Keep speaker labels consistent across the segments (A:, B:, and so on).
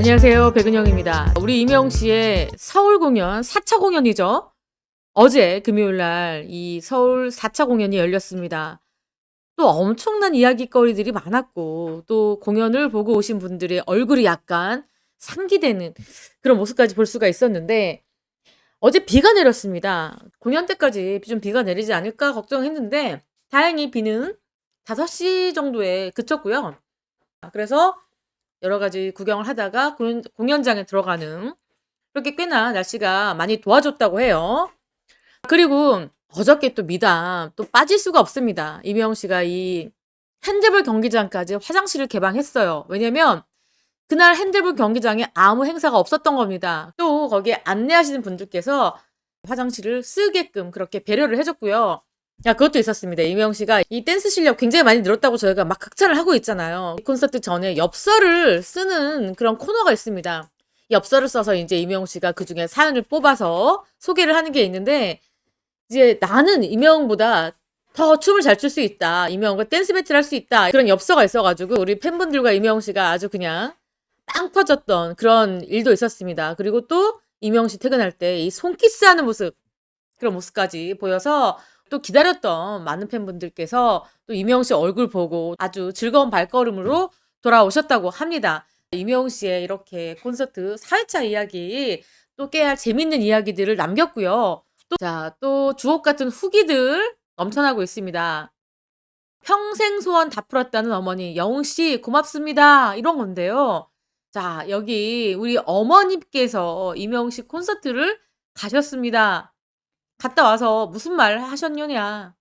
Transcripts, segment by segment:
A: 안녕하세요. 백은영입니다. 우리 이명 씨의 서울 공연 4차 공연이죠. 어제 금요일 날 이 서울 4차 공연이 열렸습니다. 또 엄청난 이야깃거리들이 많았고 또 공연을 보고 오신 분들의 얼굴이 약간 상기되는 그런 모습까지 볼 수가 있었는데 어제 비가 내렸습니다. 공연 때까지 좀 비가 내리지 않을까 걱정했는데 다행히 비는 5시 정도에 그쳤고요. 그래서 여러 가지 구경을 하다가 공연, 공연장에 들어가는 그렇게 꽤나 날씨가 많이 도와줬다고 해요. 그리고 어저께 또 미담 또 빠질 수가 없습니다. 이명 씨가 이 핸드볼 경기장까지 화장실을 개방했어요. 왜냐면 그날 핸드볼 경기장에 아무 행사가 없었던 겁니다. 또 거기에 안내하시는 분들께서 화장실을 쓰게끔 그렇게 배려를 해줬고요. 야, 그것도 있었습니다. 이명 씨가 이 댄스 실력 굉장히 많이 늘었다고 저희가 막 극찬을 하고 있잖아요. 이 콘서트 전에 엽서를 쓰는 그런 코너가 있습니다. 엽서를 써서 이제 이명 씨가 그 중에 사연을 뽑아서 소개를 하는 게 있는데 이제 나는 이명보다 더 춤을 잘 출 수 있다. 이명과 댄스 배틀 할 수 있다. 그런 엽서가 있어가지고 우리 팬분들과 이명 씨가 아주 그냥 빵 터졌던 그런 일도 있었습니다. 그리고 또 이명 씨 퇴근할 때 이 손키스 하는 모습 그런 모습까지 보여서 또 기다렸던 많은 팬분들께서 또 이명 씨 얼굴 보고 아주 즐거운 발걸음으로 돌아오셨다고 합니다. 이명 씨의 이렇게 콘서트 4회차 이야기 또 깨알 재밌는 이야기들을 남겼고요. 또, 자, 또 주옥 같은 후기들 넘쳐나고 있습니다. 평생 소원 다 풀었다는 어머니, 영웅 씨 고맙습니다. 이런 건데요. 자, 여기 우리 어머님께서 이명 씨 콘서트를 가셨습니다. 갔다 와서 무슨 말 하셨느냐.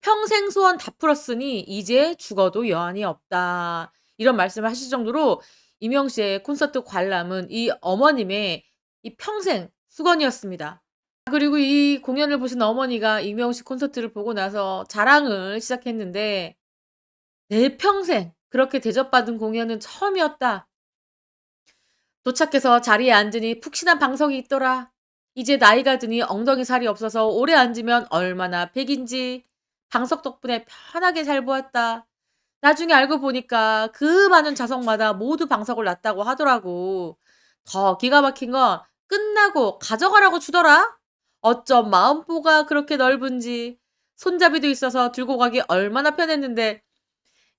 A: 평생 소원 다 풀었으니 이제 죽어도 여한이 없다. 이런 말씀을 하실 정도로 이명 씨의 콘서트 관람은 이 어머님의 이 평생 수건이었습니다. 그리고 이 공연을 보신 어머니가 이명 씨 콘서트를 보고 나서 자랑을 시작했는데 내 평생 그렇게 대접받은 공연은 처음이었다. 도착해서 자리에 앉으니 푹신한 방석이 있더라. 이제 나이가 드니 엉덩이 살이 없어서 오래 앉으면 얼마나 백인지 방석 덕분에 편하게 잘 보았다. 나중에 알고 보니까 그 많은 좌석마다 모두 방석을 놨다고 하더라고. 더 기가 막힌 건 끝나고 가져가라고 주더라. 어쩜 마음보가 그렇게 넓은지 손잡이도 있어서 들고 가기 얼마나 편했는데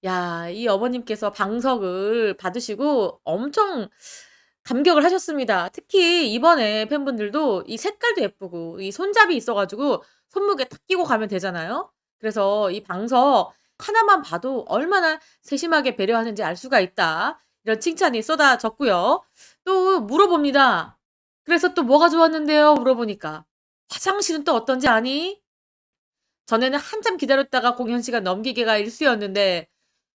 A: 야, 이 어머님께서 방석을 받으시고 엄청 감격을 하셨습니다. 특히 이번에 팬분들도 이 색깔도 예쁘고 이 손잡이 있어 가지고 손목에 탁 끼고 가면 되잖아요. 그래서 이 방석 하나만 봐도 얼마나 세심하게 배려하는지 알 수가 있다. 이런 칭찬이 쏟아졌고요. 또 물어봅니다. 그래서 또 뭐가 좋았는데요? 물어보니까 화장실은 또 어떤지 아니? 전에는 한참 기다렸다가 공연 시간 넘기기가 일쑤였는데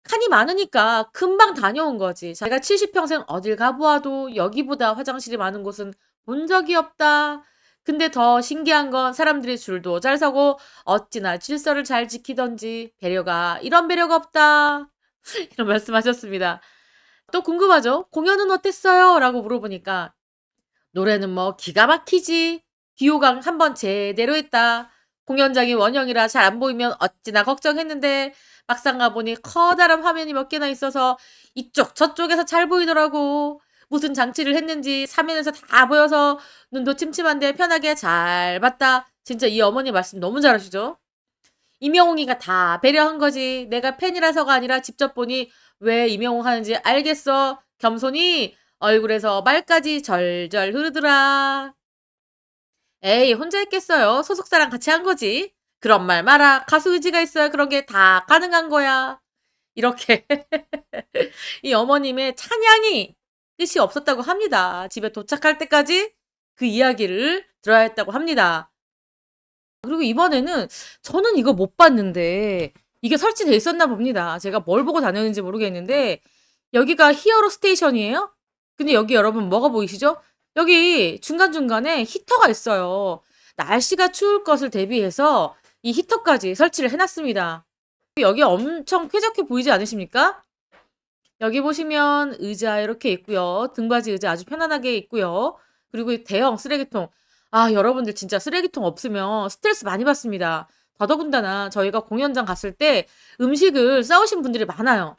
A: 칸이 많으니까 금방 다녀온 거지. 자기가 70평생 어딜 가보아도 여기보다 화장실이 많은 곳은 본 적이 없다. 근데 더 신기한 건 사람들이 줄도 잘 서고 어찌나 질서를 잘 지키던지 배려가 이런 배려가 없다. 이런 말씀하셨습니다. 또 궁금하죠? 공연은 어땠어요? 라고 물어보니까 노래는 뭐 기가 막히지. 기호강 한 번 제대로 했다. 공연장이 원형이라 잘 안 보이면 어찌나 걱정했는데 막상 가보니 커다란 화면이 몇 개나 있어서 이쪽 저쪽에서 잘 보이더라고. 무슨 장치를 했는지 사면에서 다 보여서 눈도 침침한데 편하게 잘 봤다. 진짜 이 어머니 말씀 너무 잘하시죠? 이명웅이가 다 배려한 거지. 내가 팬이라서가 아니라 직접 보니 왜 이명웅 하는지 알겠어. 겸손히 얼굴에서 말까지 절절 흐르더라. 에이, 혼자 했겠어요. 소속사랑 같이 한 거지. 그런 말 마라. 가수 의지가 있어야 그런 게 다 가능한 거야. 이렇게 이 어머님의 찬양이 끝이 없었다고 합니다. 집에 도착할 때까지 그 이야기를 들어야 했다고 합니다. 그리고 이번에는 저는 이거 못 봤는데 이게 설치돼 있었나 봅니다. 제가 뭘 보고 다녔는지 모르겠는데 여기가 히어로 스테이션이에요? 근데 여기 여러분 뭐가 보이시죠? 여기 중간중간에 히터가 있어요. 날씨가 추울 것을 대비해서 이 히터까지 설치를 해놨습니다. 여기 엄청 쾌적해 보이지 않으십니까? 여기 보시면 의자 이렇게 있고요. 등받이 의자 아주 편안하게 있고요. 그리고 대형 쓰레기통. 아, 여러분들 진짜 쓰레기통 없으면 스트레스 많이 받습니다. 더더군다나 저희가 공연장 갔을 때 음식을 싸우신 분들이 많아요.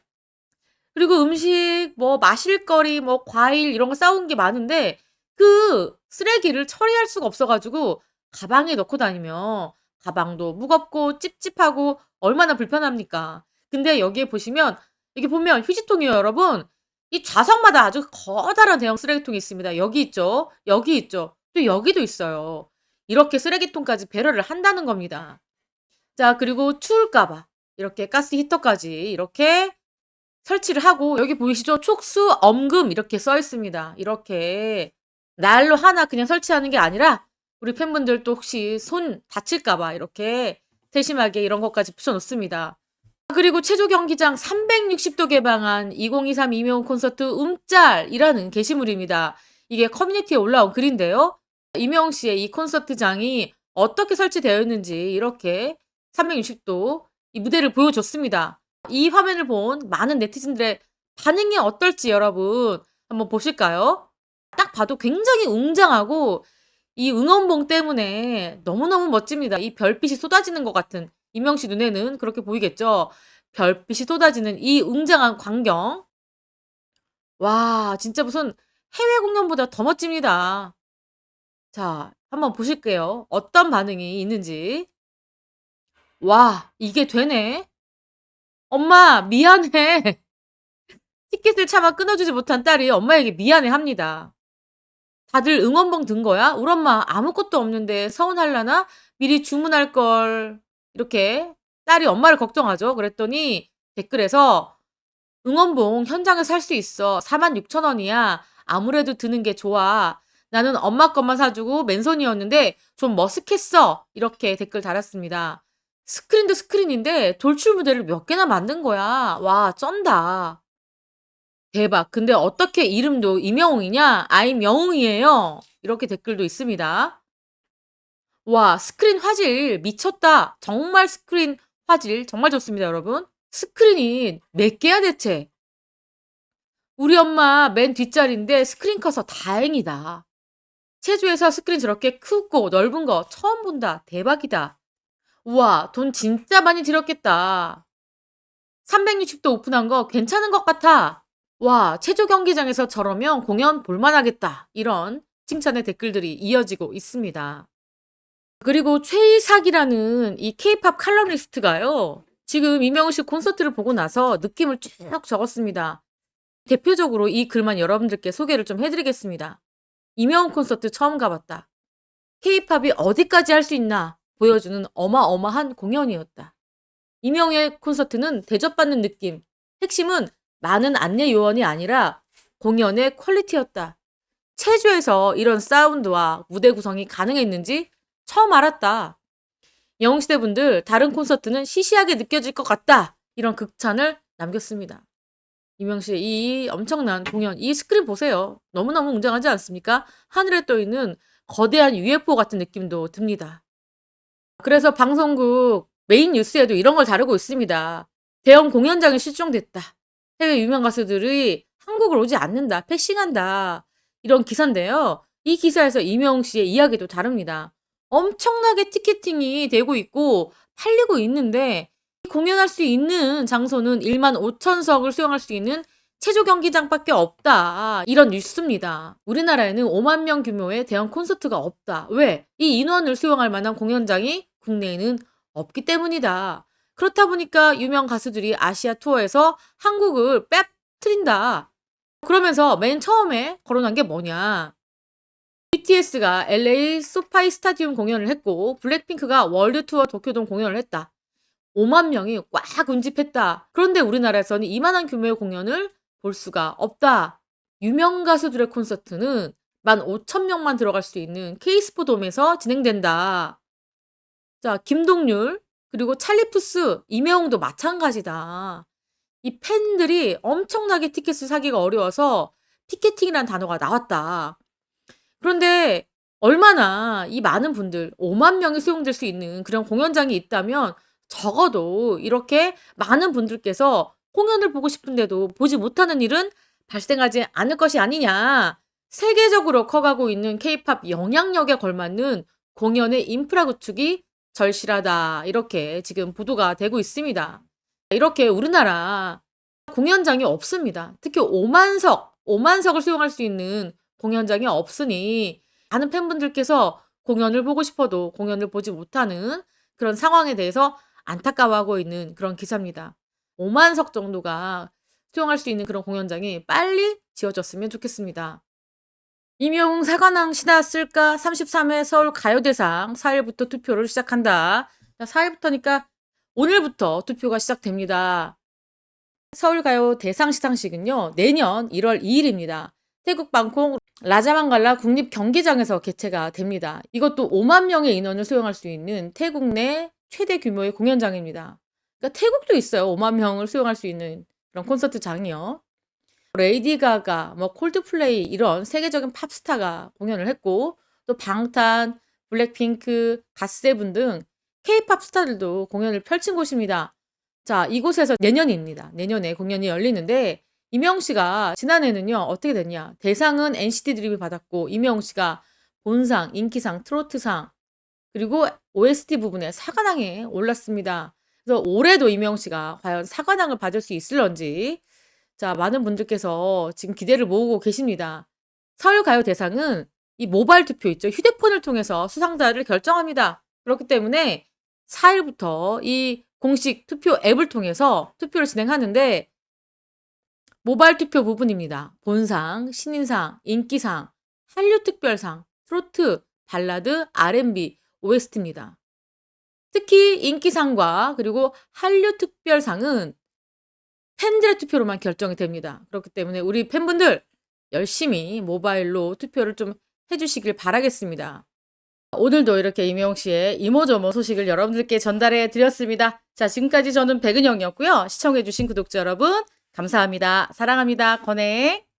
A: 그리고 음식 뭐 마실 거리 뭐 과일 이런 거 싸온 게 많은데 그 쓰레기를 처리할 수가 없어 가지고 가방에 넣고 다니면 가방도 무겁고 찝찝하고 얼마나 불편합니까. 근데 여기에 보시면 여기 보면 휴지통이에요 여러분. 이 좌석마다 아주 커다란 대형 쓰레기통이 있습니다. 여기 있죠. 여기 있죠. 또 여기도 있어요. 이렇게 쓰레기통까지 배려를 한다는 겁니다. 자 그리고 추울까 봐 이렇게 가스 히터까지 이렇게 설치를 하고 여기 보이시죠? 촉수 엄금 이렇게 써 있습니다. 이렇게 난로 하나 그냥 설치하는 게 아니라 우리 팬분들도 혹시 손 다칠까 봐 이렇게 세심하게 이런 것까지 붙여 놓습니다. 그리고 체조 경기장 360도 개방한 2023 이명훈 콘서트 움짤이라는 게시물입니다. 이게 커뮤니티에 올라온 글인데요. 이명웅 씨의 이 콘서트장이 어떻게 설치되어 있는지 이렇게 360도 이 무대를 보여줬습니다. 이 화면을 본 많은 네티즌들의 반응이 어떨지 여러분 한번 보실까요? 딱 봐도 굉장히 웅장하고 이 응원봉 때문에 너무너무 멋집니다. 이 별빛이 쏟아지는 것 같은 이명 씨 눈에는 그렇게 보이겠죠? 별빛이 쏟아지는 이 웅장한 광경. 와, 진짜 무슨 해외 공연보다 더 멋집니다. 자, 한번 보실게요. 어떤 반응이 있는지. 와, 이게 되네. 엄마, 미안해. 티켓을 차마 끊어주지 못한 딸이 엄마에게 미안해 합니다. 다들 응원봉 든 거야? 우리 엄마 아무것도 없는데 서운할라나? 미리 주문할 걸. 이렇게 딸이 엄마를 걱정하죠. 그랬더니 댓글에서 응원봉 현장에서 살 수 있어. 46,000원이야. 아무래도 드는 게 좋아. 나는 엄마 것만 사주고 맨손이었는데 좀 머쓱했어. 이렇게 댓글 달았습니다. 스크린도 스크린인데 돌출 무대를 몇 개나 만든 거야. 와, 쩐다. 대박. 근데 어떻게 이름도 이명웅이냐? 아임 영웅이에요. 이렇게 댓글도 있습니다. 와, 스크린 화질 미쳤다. 정말 스크린 화질 정말 좋습니다, 여러분. 스크린이 몇 개야 대체? 우리 엄마 맨 뒷자리인데 스크린 커서 다행이다. 체조에서 스크린 저렇게 크고 넓은 거 처음 본다. 대박이다. 우와, 돈 진짜 많이 들였겠다. 360도 오픈한 거 괜찮은 것 같아. 와, 체조 경기장에서 저러면 공연 볼만하겠다. 이런 칭찬의 댓글들이 이어지고 있습니다. 그리고 최이삭이라는 이 케이팝 칼럼니스트가요. 지금 이명우 씨 콘서트를 보고 나서 느낌을 쭉 적었습니다. 대표적으로 이 글만 여러분들께 소개를 좀 해드리겠습니다. 이명훈 콘서트 처음 가봤다. 케이팝이 어디까지 할 수 있나 보여주는 어마어마한 공연이었다. 이명의 콘서트는 대접받는 느낌. 핵심은 많은 안내 요원이 아니라 공연의 퀄리티였다. 체조에서 이런 사운드와 무대 구성이 가능했는지 처음 알았다. 영웅시대 분들 다른 콘서트는 시시하게 느껴질 것 같다. 이런 극찬을 남겼습니다. 이명 씨의 이 엄청난 공연, 이 스크린 보세요. 너무너무 웅장하지 않습니까? 하늘에 떠 있는 거대한 UFO 같은 느낌도 듭니다. 그래서 방송국 메인 뉴스에도 이런 걸 다루고 있습니다. 대형 공연장이 실종됐다. 해외 유명 가수들이 한국을 오지 않는다. 패싱한다. 이런 기사인데요. 이 기사에서 이명 씨의 이야기도 다릅니다. 엄청나게 티켓팅이 되고 있고 팔리고 있는데 공연할 수 있는 장소는 1만 5천석을 수용할 수 있는 체조 경기장밖에 없다. 이런 뉴스입니다. 우리나라에는 5만 명 규모의 대형 콘서트가 없다. 왜? 이 인원을 수용할 만한 공연장이 국내에는 없기 때문이다. 그렇다 보니까 유명 가수들이 아시아 투어에서 한국을 빼뜨린다. 그러면서 맨 처음에 거론한 게 뭐냐? BTS가 LA 소파이 스타디움 공연을 했고 블랙핑크가 월드 투어 도쿄돔 공연을 했다. 5만 명이 꽉 운집했다. 그런데 우리나라에서는 이만한 규모의 공연을 볼 수가 없다. 유명 가수들의 콘서트는 15,000명만 들어갈 수 있는 케이스포 돔에서 진행된다. 자, 김동률, 그리고 찰리푸스, 이명웅도 마찬가지다. 이 팬들이 엄청나게 티켓을 사기가 어려워서 티켓팅이라는 단어가 나왔다. 그런데 얼마나 이 많은 분들, 5만 명이 수용될 수 있는 그런 공연장이 있다면 적어도 이렇게 많은 분들께서 공연을 보고 싶은데도 보지 못하는 일은 발생하지 않을 것이 아니냐. 세계적으로 커가고 있는 케이팝 영향력에 걸맞는 공연의 인프라 구축이 절실하다. 이렇게 지금 보도가 되고 있습니다. 이렇게 우리나라 공연장이 없습니다. 특히 5만석, 5만석을 수용할 수 있는 공연장이 없으니 많은 팬분들께서 공연을 보고 싶어도 공연을 보지 못하는 그런 상황에 대해서 안타까워하고 있는 그런 기사입니다. 5만석 정도가 수용할 수 있는 그런 공연장이 빨리 지어졌으면 좋겠습니다. 임영웅 사관왕 신났을까 33회 서울 가요대상 4일부터 투표를 시작한다. 4일부터니까 오늘부터 투표가 시작됩니다. 서울가요 대상 시상식은요, 내년 1월 2일입니다. 태국 방콕 라자망갈라 국립 경기장에서 개최가 됩니다. 이것도 5만 명의 인원을 수용할 수 있는 태국 내 최대 규모의 공연장입니다. 그러니까 태국도 있어요. 5만 명을 수용할 수 있는 그런 콘서트장이요. 레이디 가가, 뭐 콜드플레이 이런 세계적인 팝스타가 공연을 했고 또 방탄, 블랙핑크, 갓세븐 등 K-팝 스타들도 공연을 펼친 곳입니다. 자, 이곳에서 내년입니다. 내년에 공연이 열리는데 이명 씨가 지난해는요 어떻게 됐냐? 대상은 NCT 드림이 받았고 이명 씨가 본상, 인기상, 트로트상 그리고 OST 부분에 사관왕에 올랐습니다. 그래서 올해도 이명 씨가 과연 사관왕을 받을 수 있을런지 자 많은 분들께서 지금 기대를 모으고 계십니다. 서울 가요 대상은 이 모바일 투표 있죠. 휴대폰을 통해서 수상자를 결정합니다. 그렇기 때문에 4일부터 이 공식 투표 앱을 통해서 투표를 진행하는데 모바일 투표 부분입니다. 본상, 신인상, 인기상, 한류 특별상, 트로트, 발라드, R&B, OST입니다. 특히 인기상과 그리고 한류 특별상은 팬들의 투표로만 결정이 됩니다. 그렇기 때문에 우리 팬분들 열심히 모바일로 투표를 좀 해주시길 바라겠습니다. 오늘도 이렇게 이명웅 씨의 이모저모 소식을 여러분들께 전달해 드렸습니다. 자, 지금까지 저는 백은영이었고요. 시청해주신 구독자 여러분, 감사합니다. 사랑합니다. 권해.